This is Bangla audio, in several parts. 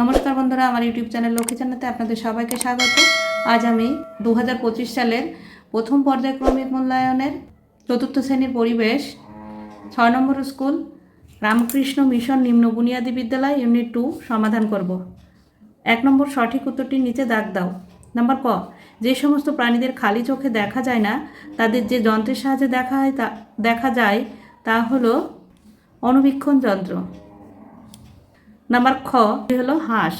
নমস্কার বন্ধুরা, আমার ইউটিউব চ্যানেল লক্ষ্মী চ্যানেলতে আপনাদের সবাইকে স্বাগত। আজ আমি দু হাজার পঁচিশ সালের প্রথম পর্যায়ক্রমিক মূল্যায়নের চতুর্থ শ্রেণির পরিবেশ, ছয় নম্বর স্কুল, রামকৃষ্ণ মিশন নিম্ন বুনিয়াদী বিদ্যালয়, ইউনিট টু, সমাধান করব। এক নম্বর সঠিক উত্তরটির নিচে দাগ দাও। নাম্বার ক, যে সমস্ত প্রাণীদের খালি চোখে দেখা যায় না, তাদের যে যন্ত্রের সাহায্যে দেখা হয় তা দেখা যায় তা হলো অনুবীক্ষণ যন্ত্র। নাম্বার খ হলো? হাঁস।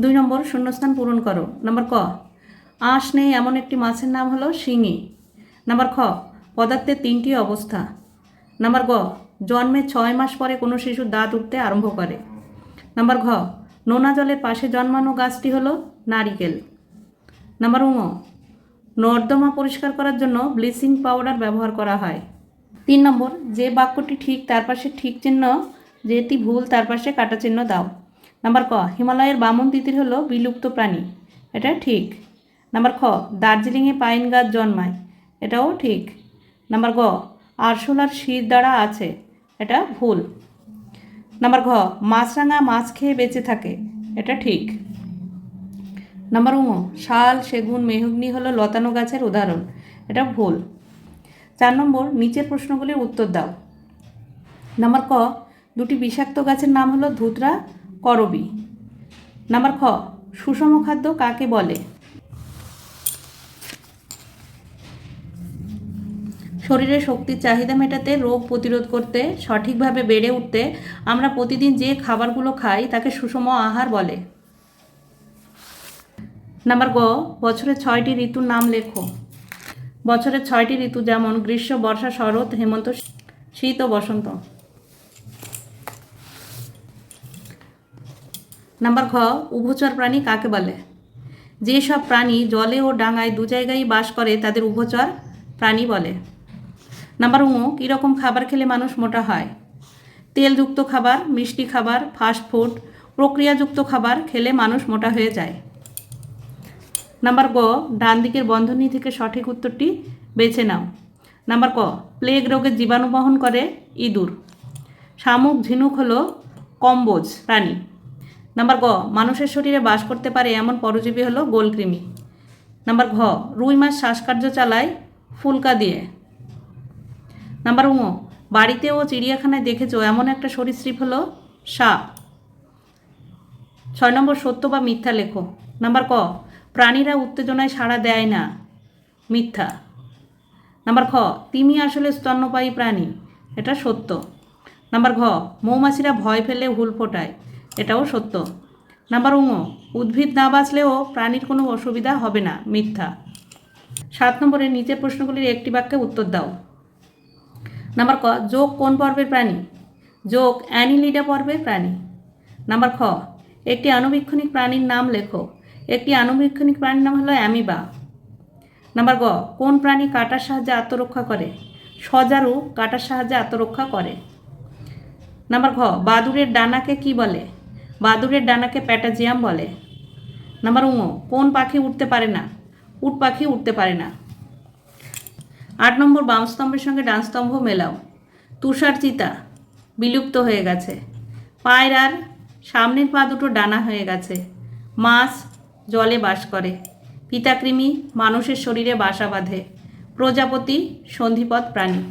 দুই নম্বর, শূন্যস্থান পূরণ করো। নাম্বার ক, আঁশ নেই এমন একটি মাছের নাম হলো শিঙি। নাম্বার খ, পদার্থের তিনটি অবস্থা। নাম্বার গ জন্মের ছয় মাস পরে কোনো শিশুর দাঁত উঠতে আরম্ভ করে। নাম্বার ঘ, নোনা জলের পাশে জন্মানো গাছটি হলো নারিকেল। নাম্বার উম নর্দমা পরিষ্কার করার জন্য ব্লিচিং পাউডার ব্যবহার করা হয়। তিন নম্বর, যে বাক্যটি ঠিক তার পাশে ঠিক চিহ্ন, যেটি ভুল তার পাশে কাটা চিহ্ন দাও। নাম্বার ক, হিমালয়ের বামন তিতির হলো বিলুপ্ত প্রাণী। এটা ঠিক। নাম্বার খ, দার্জিলিংয়ে পাইন গাছ জন্মায়। এটাও ঠিক। নাম্বার গ, আরশোলার শির দ্বারা আছে। এটা ভুল। নাম্বার ঘ, মাছরাঙা মাছ খেয়ে বেঁচে থাকে। এটা ঠিক। নাম্বার উঁ, শাল, সেগুন, মেহগনি হলো লতানো গাছের উদাহরণ। এটা ভুল। চার নম্বর, নিচের প্রশ্নগুলির উত্তর দাও। নাম্বার ক, দুটি বিষাক্ত গাছের নাম হলো ধুতরা, করবি। নাম্বার খ, সুষম খাদ্য কাকে বলে? শরীরে শক্তির চাহিদা মেটাতে, রোগ প্রতিরোধ করতে, সঠিকভাবে বেড়ে উঠতে, আমরা প্রতিদিন যে খাবারগুলো খাই তাকে সুষম আহার বলে। নাম্বার গ বছরের ছয়টি ঋতুর নাম লেখো। বছরের ছয়টি ঋতু যেমন গ্রীষ্ম, বর্ষা, শরৎ, হেমন্ত, শীত ও বসন্ত। নাম্বার খ উভচর প্রাণী কাকে বলে? যেসব প্রাণী জলে ও ডাঙায় দু জায়গায় বাস করে, তাদের উভচর প্রাণী বলে। নাম্বার উ, কীরকম খাবার খেলে মানুষ মোটা হয়? তেলযুক্ত খাবার, মিষ্টি খাবার ফাস্ট ফুড প্রক্রিয়াযুক্ত খাবার খেলে মানুষ মোটা হয়ে যায়। নাম্বার গ ডান দিকের বন্ধনী থেকে সঠিক উত্তরটি বেছে নাও। নাম্বার ক, প্লেগ রোগের জীবাণু বহন করে ইঁদুর। শামুক, ঝিনুক হলো কম্বোজ প্রাণী। নাম্বার গ মানুষের শরীরে বাস করতে পারে এমন পরজীবী হলো গোলকৃমি। নাম্বার ঘ, রুই মাছ শ্বাসকার্য চালায় ফুলকা দিয়ে। নাম্বার উঁ বাড়িতে ও চিড়িয়াখানায় দেখেছ এমন একটা সরীসৃপ হলো সাপ। ছয় নম্বর সত্য বা মিথ্যা লেখো। নাম্বার ক প্রাণীরা উত্তেজনায় সাড়া দেয় না। মিথ্যা। নাম্বার খ তিমি আসলে স্তন্যপায়ী প্রাণী। এটা সত্য। নাম্বার ঘ, মৌমাছিরা ভয় ফেলে হুল ফোটায়। এটাও সত্য। নাম্বার উঙ উদ্ভিদ না বাঁচলেও প্রাণীর কোনো অসুবিধা হবে না। মিথ্যা। সাত নম্বরের নিচের প্রশ্নগুলির একটি বাক্যে উত্তর দাও। নাম্বার ক, যোগ কোন পর্বের প্রাণী? যোগ অ্যানিলিডা পর্বের প্রাণী। নাম্বার খ, একটি আনুবীক্ষণিক প্রাণীর নাম লেখো। একটি আনুবীক্ষণিক প্রাণীর নাম হলো অ্যামিবা। নাম্বার গ, কোন প্রাণী কাটার সাহায্যে আত্মরক্ষা করে? সজারু কাটার সাহায্যে আত্মরক্ষা করে। নাম্বার ঘ, বাদুড়ের ডানাকে কি বলে? বাদুড়ের ডানাকে প্যাটাজিয়াম বলে। নাম্বার উঁ কোন পাখি উঠতে পারে না? উট পাখি উঠতে পারে না। আট নম্বর বাম স্তম্ভের সঙ্গে ডান স্তম্ভ মেলাও। তুষার চিতা, বিলুপ্ত হয়ে গেছে। পায়রার সামনের পা দুটো ডানা হয়ে গেছে। মাছ জলে বাস করে। পিতাকৃমি মানুষের শরীরে বাসা বাঁধে। প্রজাপতি সন্ধিপথ প্রাণী।